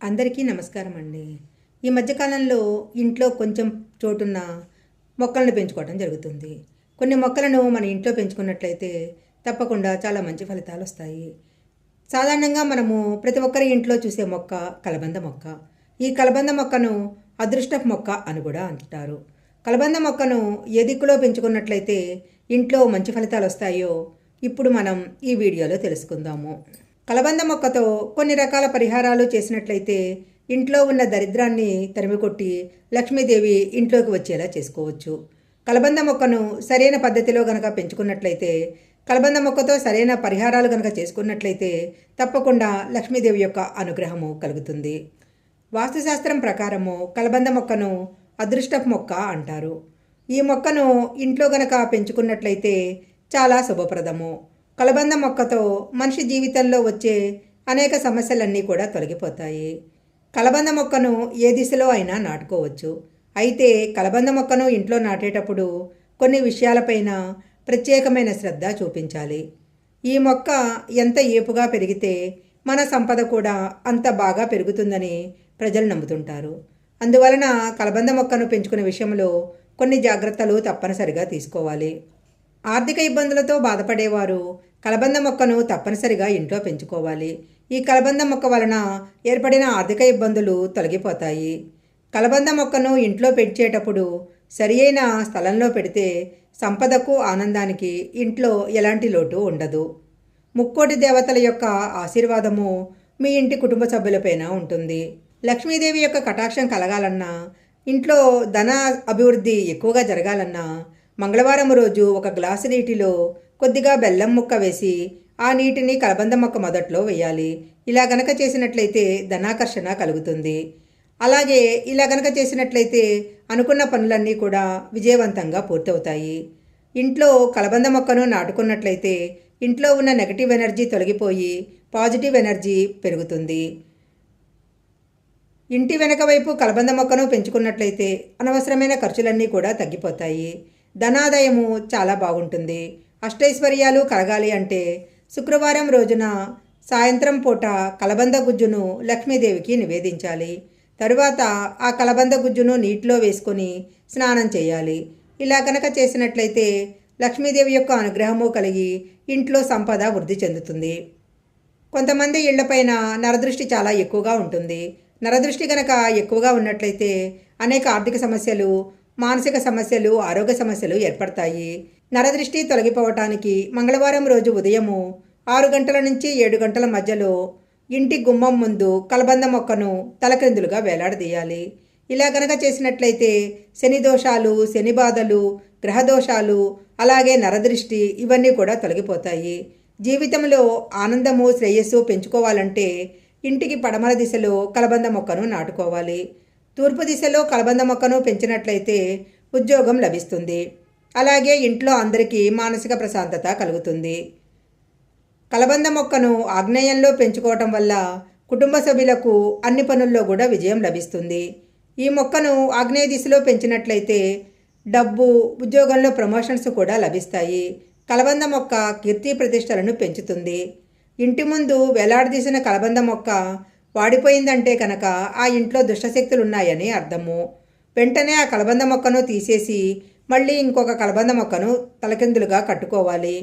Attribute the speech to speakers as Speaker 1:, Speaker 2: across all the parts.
Speaker 1: అందరికీ నమస్కారం అండి ఈ మధ్యకాలంలో ఇంట్లో కొంచెం చోటున్న మొక్కలను పెంచుకోవడం జరుగుతుంది. కొన్ని మొక్కలను మన ఇంట్లో పెంచుకున్నట్లయితే తప్పకుండా చాలా మంచి ఫలితాలు వస్తాయి. సాధారణంగా మనము ప్రతి ఒక్కరి ఇంట్లో చూసే మొక్క కలబంద మొక్క. ఈ కలబంద మొక్కను అదృష్టపు మొక్క అని కూడా అంటారు. కలబంద మొక్కను ఏ దిక్కులో పెంచుకున్నట్లయితే ఇంట్లో మంచి ఫలితాలు వస్తాయో ఇప్పుడు మనం ఈ వీడియోలో తెలుసుకుందాము. కలబంద మొక్కతో కొన్ని రకాల పరిహారాలు చేసినట్లయితే ఇంట్లో ఉన్న దరిద్రాన్ని తరిమికొట్టి లక్ష్మీదేవి ఇంట్లోకి వచ్చేలా చేసుకోవచ్చు. కలబంద మొక్కను సరైన పద్ధతిలో గనక పెంచుకున్నట్లయితే కలబంద మొక్కతో సరైన పరిహారాలు గనక చేసుకున్నట్లయితే తప్పకుండా లక్ష్మీదేవి యొక్క అనుగ్రహము కలుగుతుంది. వాస్తుశాస్త్రం ప్రకారము కలబంద మొక్కను అదృష్టపు మొక్క అంటారు. ఈ మొక్కను ఇంట్లో గనక పెంచుకున్నట్లయితే చాలా శుభప్రదము. కలబంద మొక్కతో మనిషి జీవితంలో వచ్చే అనేక సమస్యలన్నీ కూడా తొలగిపోతాయి. కలబంద మొక్కను ఏ దిశలో అయినా నాటుకోవచ్చు. అయితే కలబంద మొక్కను ఇంట్లో నాటేటప్పుడు కొన్ని విషయాలపైన ప్రత్యేకమైన శ్రద్ధ చూపించాలి. ఈ మొక్క ఎంత ఏపుగా పెరిగితే మన సంపద కూడా అంత బాగా పెరుగుతుందని ప్రజలు నమ్ముతుంటారు. అందువలన కలబంద మొక్కను పెంచుకునే విషయంలో కొన్ని జాగ్రత్తలు తప్పనిసరిగా తీసుకోవాలి. ఆర్థిక ఇబ్బందులతో బాధపడేవారు. కలబంద మొక్కను తప్పనిసరిగా ఇంట్లో పెంచుకోవాలి. ఈ కలబంద మొక్క వలన ఏర్పడిన ఆర్థిక ఇబ్బందులు తొలగిపోతాయి. కలబంద మొక్కను ఇంట్లో పెంచేటప్పుడు సరి అయిన స్థలంలో పెడితే సంపదకు ఆనందానికి ఇంట్లో ఎలాంటి లోటు ఉండదు. ముక్కోటి దేవతల యొక్క ఆశీర్వాదము మీ ఇంటి కుటుంబ సభ్యులపైన ఉంటుంది. లక్ష్మీదేవి యొక్క కటాక్షం కలగాలన్నా ఇంట్లో ధన అభివృద్ధి ఎక్కువగా జరగాలన్నా మంగళవారం రోజు ఒక గ్లాసు నీటిలో కొద్దిగా బెల్లం ముక్క వేసి ఆ నీటిని కలబంద మొక్క మొదట్లో వేయాలి. ఇలా గనక చేసినట్లయితే ధనాకర్షణ కలుగుతుంది. అలాగే ఇలా గనక చేసినట్లయితే అనుకున్న పనులన్నీ కూడా విజయవంతంగా పూర్తవుతాయి. ఇంట్లో కలబంద మొక్కను నాటుకున్నట్లయితే ఇంట్లో ఉన్న నెగటివ్ ఎనర్జీ తొలగిపోయి పాజిటివ్ ఎనర్జీ పెరుగుతుంది. ఇంటి వెనక వైపు కలబంద మొక్కను పెంచుకున్నట్లయితే అనవసరమైన ఖర్చులన్నీ కూడా తగ్గిపోతాయి. ధనాదాయము చాలా బాగుంటుంది. అష్టైశ్వర్యాలు కలగాలి అంటే శుక్రవారం రోజున సాయంత్రం పూట కలబంద గుజ్జును లక్ష్మీదేవికి నివేదించాలి. తరువాత ఆ కలబంద గుజ్జును నీటిలో వేసుకొని స్నానం చేయాలి. ఇలా కనుక చేసినట్లయితే లక్ష్మీదేవి యొక్క అనుగ్రహము కలిగి ఇంట్లో సంపద వృద్ధి చెందుతుంది. కొంతమంది ఇళ్ళపైన నరదృష్టి చాలా ఎక్కువగా ఉంటుంది. నరదృష్టి కనుక ఎక్కువగా ఉన్నట్లయితే అనేక ఆర్థిక సమస్యలు మానసిక సమస్యలు ఆరోగ్య సమస్యలు ఏర్పడతాయి. నరదృష్టి తొలగిపోవటానికి మంగళవారం రోజు ఉదయము ఆరు గంటల నుంచి ఏడు గంటల మధ్యలో ఇంటి గుమ్మం ముందు కలబంద మొక్కను తలక్రిందులుగా వేలాడదీయాలి. ఇలా గనక చేసినట్లయితే శని దోషాలు శని బాధలు గ్రహదోషాలు అలాగే నరదృష్టి ఇవన్నీ కూడా తొలగిపోతాయి. జీవితంలో ఆనందము శ్రేయస్సు పెంచుకోవాలంటే ఇంటికి పడమర దిశలో కలబంద మొక్కను నాటుకోవాలి. తూర్పు దిశలో కలబంద మొక్కను పెంచినట్లయితే ఉద్యోగం లభిస్తుంది. అలాగే ఇంట్లో అందరికీ మానసిక ప్రశాంతత కలుగుతుంది. కలబంద మొక్కను ఆగ్నేయంలో పెంచుకోవటం వల్ల కుటుంబ సభ్యులకు అన్ని పనుల్లో కూడా విజయం లభిస్తుంది. ఈ మొక్కను ఆగ్నేయ దిశలో పెంచినట్లయితే డబ్బు ఉద్యోగంలో ప్రమోషన్స్ కూడా లభిస్తాయి. కలబంద మొక్క కీర్తి ప్రతిష్టలను పెంచుతుంది. ఇంటి ముందు వేలాడదీసిన కలబంద మొక్క వాడిపోయిందంటే కనుక ఆ ఇంట్లో దుష్టశక్తులు ఉన్నాయని అర్థము. వెంటనే ఆ కలబంద మొక్కను తీసేసి మళ్ళీ ఇంకొక కలబంద మొక్కను తలకిందులుగా కట్టుకోవాలి.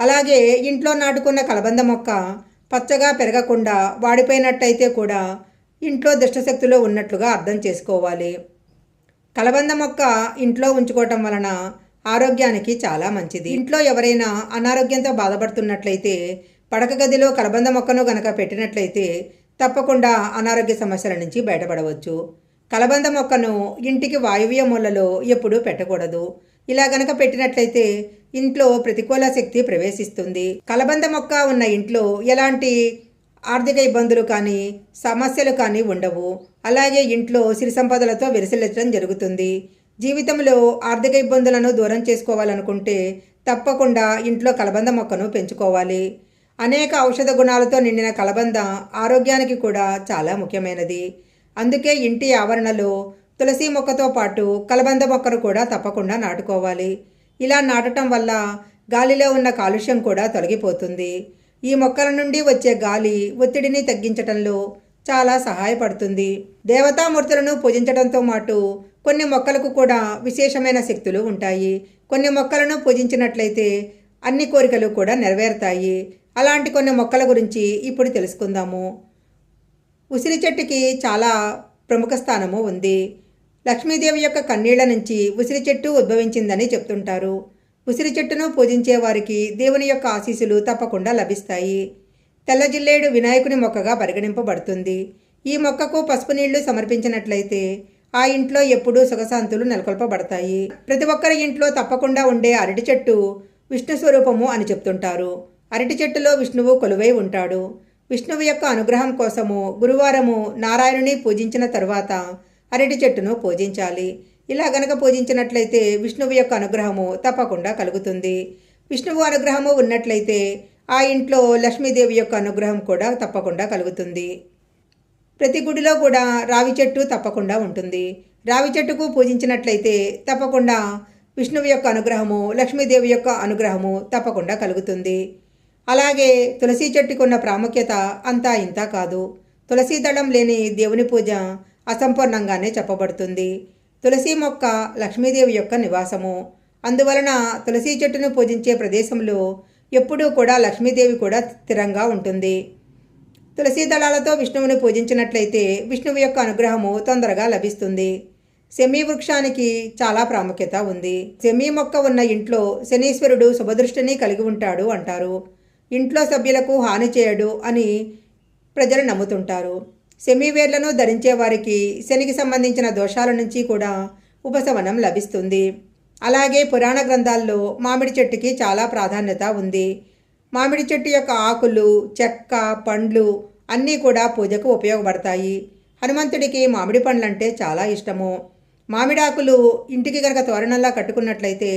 Speaker 1: అలాగే ఇంట్లో నాటుకున్న కలబంద మొక్క పచ్చగా పెరగకుండా వాడిపోయినట్టయితే కూడా ఇంట్లో దుష్టశక్తులు ఉన్నట్లుగా అర్థం చేసుకోవాలి. కలబంద మొక్క ఇంట్లో ఉంచుకోవటం వలన ఆరోగ్యానికి చాలా మంచిది. ఇంట్లో ఎవరైనా అనారోగ్యంతో బాధపడుతున్నట్లయితే పడక గదిలో కలబంద మొక్కను గనక పెట్టినట్లయితే తప్పకుండా అనారోగ్య సమస్యల నుంచి బయటపడవచ్చు. కలబంద మొక్కను ఇంటికి వాయువ్య మూలలో ఎప్పుడూ పెట్టకూడదు. ఇలా గనక పెట్టినట్లయితే ఇంట్లో ప్రతికూల శక్తి ప్రవేశిస్తుంది. కలబంద మొక్క ఉన్న ఇంట్లో ఎలాంటి ఆర్థిక ఇబ్బందులు కానీ సమస్యలు కానీ ఉండవు. అలాగే ఇంట్లో సిరి సంపదలతో విరసిల్లడం జరుగుతుంది. జీవితంలో ఆర్థిక ఇబ్బందులను దూరం చేసుకోవాలనుకుంటే తప్పకుండా ఇంట్లో కలబంద మొక్కను పెంచుకోవాలి. అనేక ఔషధ గుణాలతో నిండిన కలబంద ఆరోగ్యానికి కూడా చాలా ముఖ్యమైనది. అందుకే ఇంటి ఆవరణలో తులసి మొక్కతో పాటు కలబంద మొక్కను కూడా తప్పకుండా నాటుకోవాలి. ఇలా నాటటం వల్ల గాలిలో ఉన్న కాలుష్యం కూడా తొలగిపోతుంది. ఈ మొక్కల నుండి వచ్చే గాలి ఒత్తిడిని తగ్గించటంలో చాలా సహాయపడుతుంది. దేవతామూర్తులను పూజించడంతో పాటు కొన్ని మొక్కలకు కూడా విశేషమైన శక్తులు ఉంటాయి. కొన్ని మొక్కలను పూజించినట్లయితే అన్ని కోరికలు కూడా నెరవేరుతాయి. అలాంటి కొన్ని మొక్కల గురించి ఇప్పుడు తెలుసుకుందాము. ఉసిరి చెట్టుకి చాలా ప్రముఖ స్థానము ఉంది. లక్ష్మీదేవి యొక్క కన్నీళ్ళ నుంచి ఉసిరి చెట్టు ఉద్భవించిందని చెప్తుంటారు. ఉసిరి చెట్టును పూజించే వారికి దేవుని యొక్క ఆశీస్సులు తప్పకుండా లభిస్తాయి. తెల్లజిల్లేడు వినాయకుని మొక్కగా పరిగణింపబడుతుంది. ఈ మొక్కకు పసుపు నీళ్ళు సమర్పించినట్లయితే ఆ ఇంట్లో ఎప్పుడూ సుఖశాంతులు నెలకొల్పబడతాయి. ప్రతి ఒక్కరి ఇంట్లో తప్పకుండా ఉండే అరటి చెట్టు విష్ణు స్వరూపము అని చెప్తుంటారు. అరటి చెట్టులో విష్ణువు కొలువై ఉంటాడు. విష్ణువు యొక్క అనుగ్రహం కోసము గురువారము నారాయణుని పూజించిన తరువాత అరటి చెట్టును పూజించాలి. ఇలా గనక పూజించినట్లయితే విష్ణువు యొక్క అనుగ్రహము తప్పకుండా కలుగుతుంది. విష్ణువు అనుగ్రహము ఉన్నట్లయితే ఆ ఇంట్లో లక్ష్మీదేవి యొక్క అనుగ్రహం కూడా తప్పకుండా కలుగుతుంది. ప్రతి గుడిలో కూడా రావి చెట్టు తప్పకుండా ఉంటుంది. రావి చెట్టుకు పూజించినట్లయితే తప్పకుండా విష్ణువు యొక్క అనుగ్రహము లక్ష్మీదేవి యొక్క అనుగ్రహము తప్పకుండా కలుగుతుంది. అలాగే తులసి చెట్టుకు ఉన్న ప్రాముఖ్యత అంతా ఇంతా కాదు. తులసి దళం లేని దేవుని పూజ అసంపూర్ణంగానే చెప్పబడుతుంది. తులసి మొక్క లక్ష్మీదేవి యొక్క నివాసము. అందువలన తులసి చెట్టును పూజించే ప్రదేశంలో ఎప్పుడూ కూడా లక్ష్మీదేవి కూడా స్థిరంగా ఉంటుంది. తులసి దళాలతో విష్ణువుని పూజించినట్లయితే విష్ణువు యొక్క అనుగ్రహము తొందరగా లభిస్తుంది. సెమీ వృక్షానికి చాలా ప్రాముఖ్యత ఉంది. శమీ మొక్క ఉన్న ఇంట్లో శనీశ్వరుడు శుభదృష్టిని కలిగి ఉంటాడు అంటారు. ఇంట్లో సభ్యులకు హాని చేయడు అని ప్రజలు నమ్ముతుంటారు. సెమీవేర్లను ధరించే వారికి శనికి సంబంధించిన దోషాల నుంచి కూడా ఉపశమనం లభిస్తుంది. అలాగే పురాణ గ్రంథాల్లో మామిడి చెట్టుకి చాలా ప్రాధాన్యత ఉంది. మామిడి చెట్టు యొక్క ఆకులు చెక్క పండ్లు అన్నీ కూడా పూజకు ఉపయోగపడతాయి. హనుమంతుడికి మామిడి పండ్లంటే చాలా ఇష్టము. మామిడాకులు ఇంటికి కనుక తోరణంలా కట్టుకున్నట్లయితే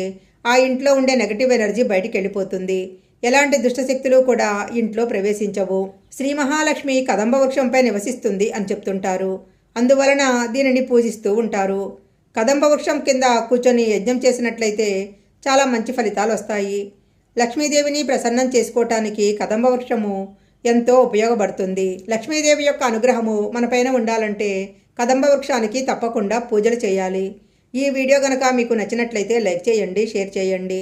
Speaker 1: ఆ ఇంట్లో ఉండే నెగటివ్ ఎనర్జీ బయటికి వెళ్ళిపోతుంది ఎలాంటి దుష్టశక్తులు కూడా ఇంట్లో ప్రవేశించవు. శ్రీ మహాలక్ష్మి కదంబ వృక్షంపై నివసిస్తుంది అని చెప్తుంటారు. అందువలన దీనిని పూజిస్తూ ఉంటారు. కదంబ వృక్షం కింద కూర్చొని యజ్ఞం చేసినట్లయితే చాలా మంచి ఫలితాలు వస్తాయి. లక్ష్మీదేవిని ప్రసన్నం చేసుకోవటానికి కదంబ వృక్షము ఎంతో ఉపయోగపడుతుంది. లక్ష్మీదేవి యొక్క అనుగ్రహము మనపైన ఉండాలంటే కదంబ వృక్షానికి తప్పకుండా పూజలు చేయాలి. ఈ వీడియో కనుక మీకు నచ్చినట్లయితే లైక్ చేయండి షేర్ చేయండి.